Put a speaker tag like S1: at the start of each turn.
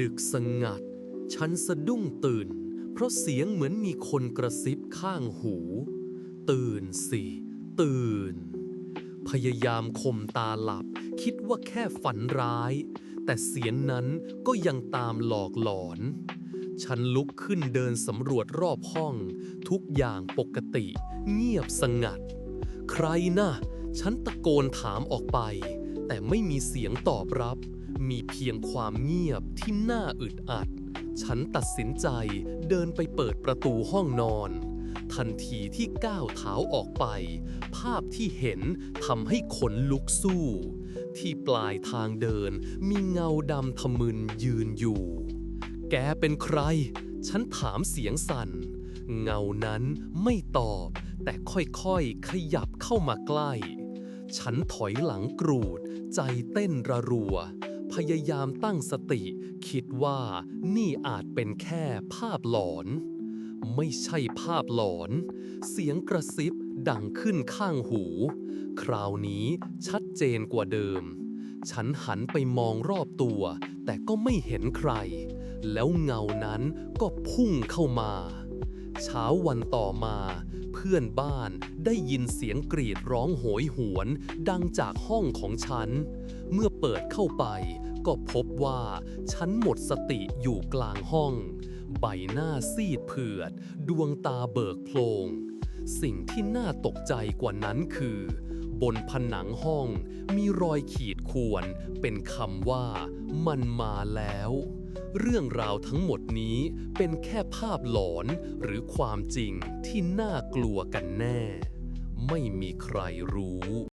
S1: ดึกสงัด ฉันสะดุ้งตื่น เพราะเสียงเหมือนมีคนกระซิบข้างหู ตื่นสิ ตื่น พยายามข่มตาหลับ คิดว่าแค่ฝันร้าย แต่เสียงนั้นก็ยังตามหลอกหลอน ฉันลุกขึ้นเดินสำรวจรอบห้อง ทุกอย่างปกติ เงียบสงัด ใครนะฉันตะโกนถามออกไป แต่ไม่มีเสียงตอบรับ มีเพียงความเงียบที่น่าอึดอัด ฉันตัดสินใจเดินไปเปิดประตูห้องนอน ทันทีที่ก้าวเท้าออกไป ภาพที่เห็นทำให้ขนลุกสู้ ที่ปลายทางเดินมีเงาดำทะมึนยืนอยู่ แกเป็นใคร ฉันถามเสียงสั่น เงานั้นไม่ตอบ แต่ค่อยๆขยับเข้ามาใกล้ ฉันถอยหลังกรูด ใจเต้นระรัว พยายามตั้งสติ คิดว่านี่อาจเป็นแค่ภาพหลอน ไม่ใช่ภาพหลอน เสียงกระซิบดังขึ้นข้างหู คราวนี้ชัดเจนกว่าเดิม ฉันหันไปมองรอบตัว แต่ก็ไม่เห็นใคร แล้วเงานั้นก็พุ่งเข้ามา เช้าวันต่อมา เพื่อนบ้านได้ยินเสียงกรีดร้องโหยหวน ดังจากห้องของฉัน เมื่อเปิดเข้าไปก็พบว่าฉันหมดสติอยู่กลางห้อง ใบหน้าซีดเผือด ดวงตาเบิกโพลง สิ่งที่น่าตกใจกว่านั้นคือ บนผนังห้อง มีรอยขีดข่วน เป็นคำว่า มันมาแล้ว เรื่องราวทั้งหมดนี้เป็นแค่ภาพหลอนหรือความจริงที่น่ากลัวกันแน่ ไม่มีใครรู้